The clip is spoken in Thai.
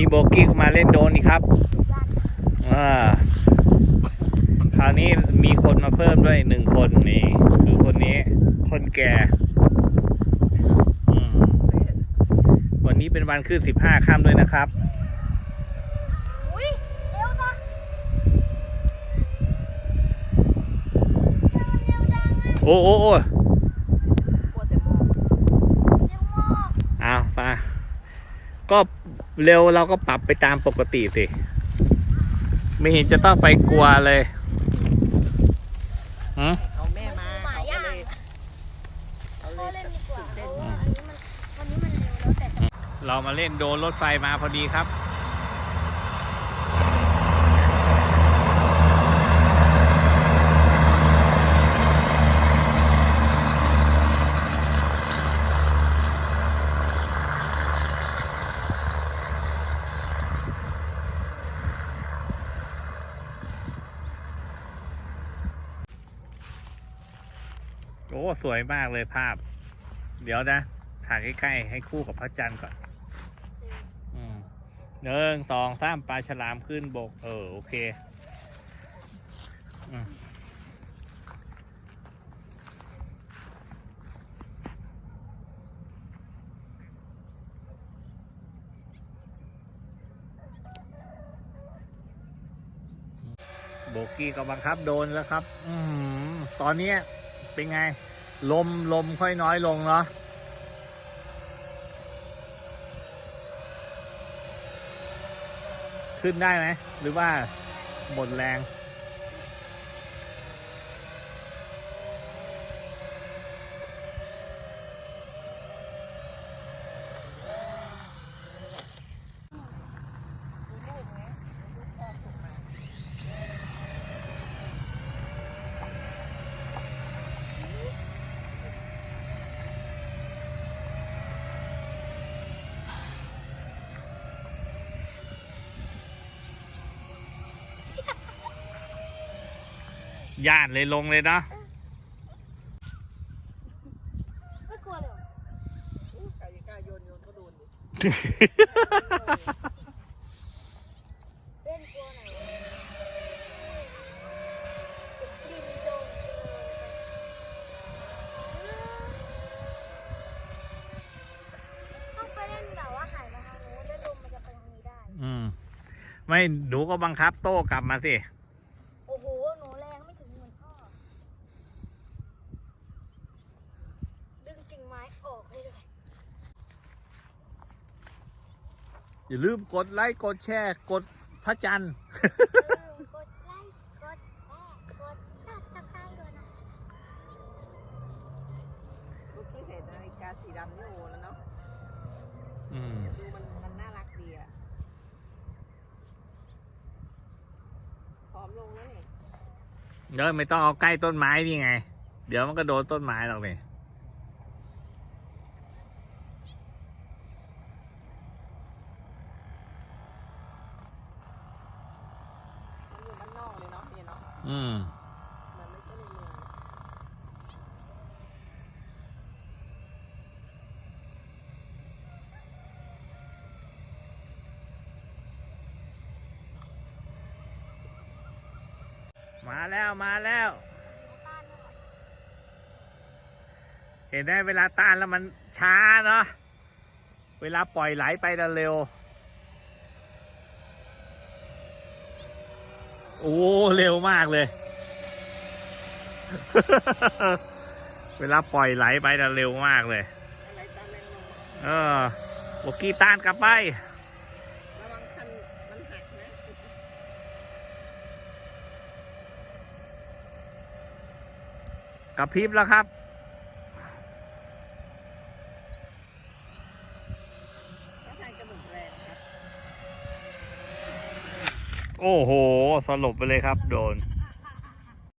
นี้โบกี้ก็มาเล่นโดรนอีกครับอ่าคราวนี้มีคนมาเพิ่มด้วยหนึ่งคนนี่คือคนนี้ คนแก่อืมวันนี้เป็นวันขึ้นสิบห้าค่ำด้วยนะครับอุ้ยเร็วจังเร็วจังอะโอ้โอ้โอ้กลัวแต่มองเร็วมากอ้าวมาก็ เร็วเราก็ปรับไปตามปกติสิ ไม่เห็นจะต้องไปกลัวเลยหืมเอาแม่มาเขาก็เลยเขาเลพ่อยเล่นดีกว่าตื่นเพเต้นราะว่าอันนี้มันวันนี้มันเร็วแล้วแต่จะเรามาเล่นโดนรถไฟมาพอดีครับ อ้สวยมากเลยภาพ เดี๋ยวนะถ่ายใกล้ๆให้คู่กับพระจันทร์ก่อนหนึ่งสองสามปลาฉลามขึ้นบก เออ โอเคอืโบกี้ก็บังคับโดนแล้วครับ อืมตอนนี้เป็นไง ลมลมค่อยน้อยลงเนาะขึ้นได้ไหม หรือว่าหมดแรง ย่านเลยลงเลยเนาะไม่กลัวเลยเหรอใครจะกล้าโยนโยนเขาโดนดิเล่นกลัวไหนวะดินโดนต้องไปเล่นแบบว่าหันมาทางนู้นแล้วลมมันจะไปทางนี้ได้ อืม ไม่หนูก็บังคับโต้กลับมาสิ โอ้โห หนูแรงไม่ถึงเหมือนพ่อ ดึงกิ่งไม้ออกให้เลย อย่าลืมกดไลค์กดแชร์ กดพระจันทร์อย่าลืมกดไลค์กดแชร์กดซับสไครต์ด้วยนะลูกที่เห็นนาฬิกาสีดำนี่โอแล้วเนาะอืมดูมันมันน่ารักดีอะพร้อมลงแล้วนี่เดี๋ยวไม่ต้องเอาใกล้ต้นไม้นี่ไง เดี๋ยวมันก็โดนต้นไม้หรอกนี่มันอยู่บ้านนอกเลยเนาะเนี่ยเนาะ อืมมันไม่ใช่ในเมืองมาแล้วมาแล้ว เห็นไหมเวลาต้านแล้วมันช้าเนาะเวลาปล่อยไหลไปแล้วเร็ว โอ้ เร็วมากเลย เวลาปล่อยไหลไปแล้วเร็วมากเลย เออบกี้ต้านกลับไประวังคันมันหักนะกับพริบแล้วครับ ถ้าทางจะหมดแรงครับ โอ้โห สลบไปเลยครับ โดน